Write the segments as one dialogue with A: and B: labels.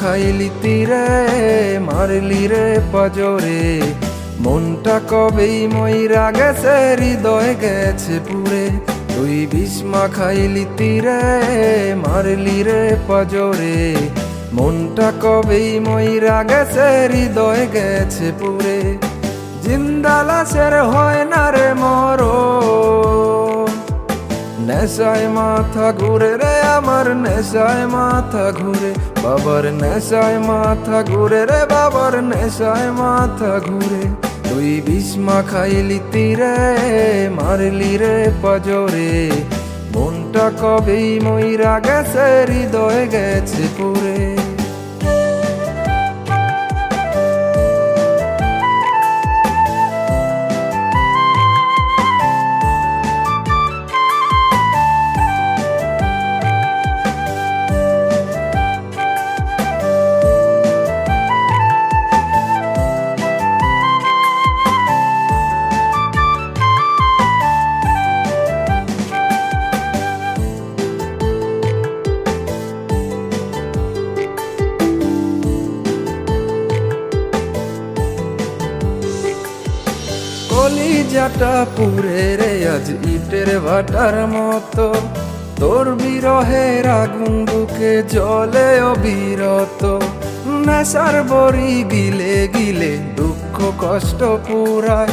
A: খাইলি তীরে, মারলি রে পাজরে। মনটা কবেই ময়রা গেছে, হৃদয় গেছে পুরে। তুই বিষ্মা খাইলি তীরে, মারলি রে পাজরে। মনটা কবেই ময়রা গেছে, হৃদয় গেছে পুরে। জিন্দালাসের হয় না রে মরণ। নেশায় মাথা ঘুরে রে, আমার নেশায় মাথা ঘুরে। বাবার নেশায় মাথা ঘুরে রে, বাবার নেশায় মাথা ঘুরে। তুই বিষ্মা খাইলি তীরে, মারলি রে পাজরে। মনটা কবেই ময়রা গেছে, হৃদয় গেছে পুরে। কলিজাটা পুরে রে, আজ ইটের ভাটার মতো। তোর বিরহের আগুন বুকে জলে অবিরত। নেশার বড়ি গিলে গিলে দুঃখ কষ্ট পুরায়।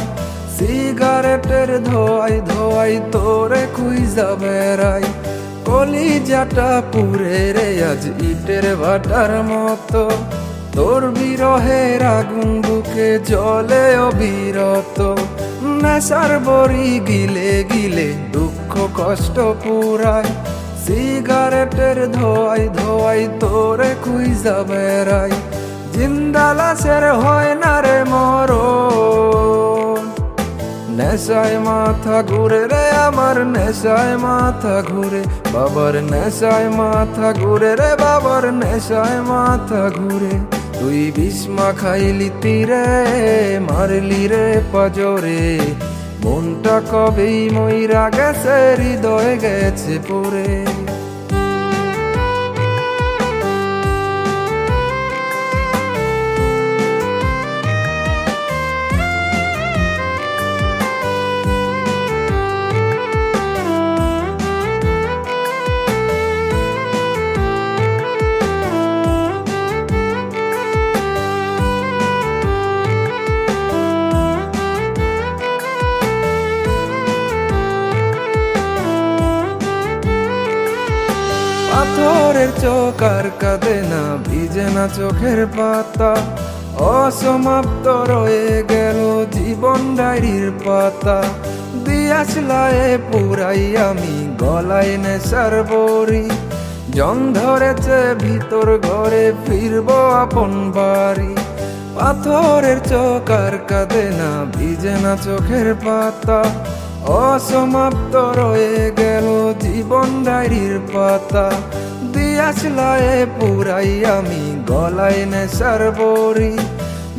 A: সিগারেটের ধোয়াই ধোয়াই তোরে খুইজা বেড়াই কলিজাটা পুরে রে, আজ ইটের ভাটার মতো। তোর বিরহের আগুন বুকে জলে অবিরত। নেশার বড়ি গিলে গিলে দুঃখ কষ্ট পুরায়। সিগারেটের ধোয়াই ধোয়াই তোরে খুইজা বেড়াই জিন্দালাসের হয় না রে মরণ। নেশায় মাথা ঘুরে রে আমার নেশায় মাথা ঘুরে। বাবার নেশায় মাথা ঘুরে রে বাবার নেশায় মাথা ঘুরে। তুই বিষ্মা খাইলি তীরে মারলি রে পাজরে। মনটা কবেই ময়রা গেছে হৃদয় গেছে পুরে পাথরের চোখ আর কাঁদে না, ভিজে না চোখের পাতা। অসমাপ্ত রয়ে গেল জীবন ডায়েরির পাতা। দিয়াশলায়ে পুরাই আমি গলায় নেশার বড়ি। জং ধরেছে ভিতর ঘরে, ফিরবো আপন বাড়ি। পাথরের চোখ আর কাঁদে না, ভিজে না চোখের পাতা। অসমাপ্ত রয়ে গেল পাতা দিয়াশলায়ে পুরাই আমি, গলায় নেশার বড়ি।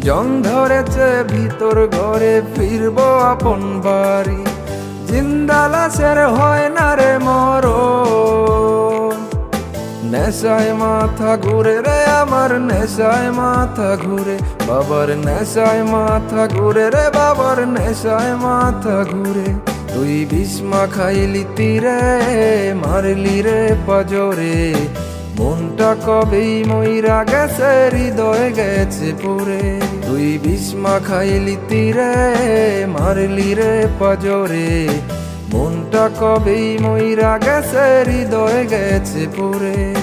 A: জং ধরেছে, ভিতর ঘরে ফিরবো আপন বাড়ি। জিন্দালাসের হয় না রে মরণ। নেশায় মাথা ঘুরে রে আমার, নেশায় মাথা ঘুরে। বাবার নেশায় মাথা ঘুরে রে, বাবার নেশায় মাথা ঘুরে। তুই বিষ্মা খাইলি তীরে, মারলি রে পাজরে। মনটা কবেই ময়রা গেছে, হৃদয় গেছে পুরে। তুই বিষ্মা খাইলি তীরে, মারলি রে পাজরে। মনটা কবেই ময়রা গেছে, হৃদয় গেছে পুরে।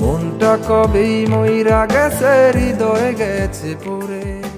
A: মনটা কবেই ময়রা গেছে, হৃদয় গেছে পুরে।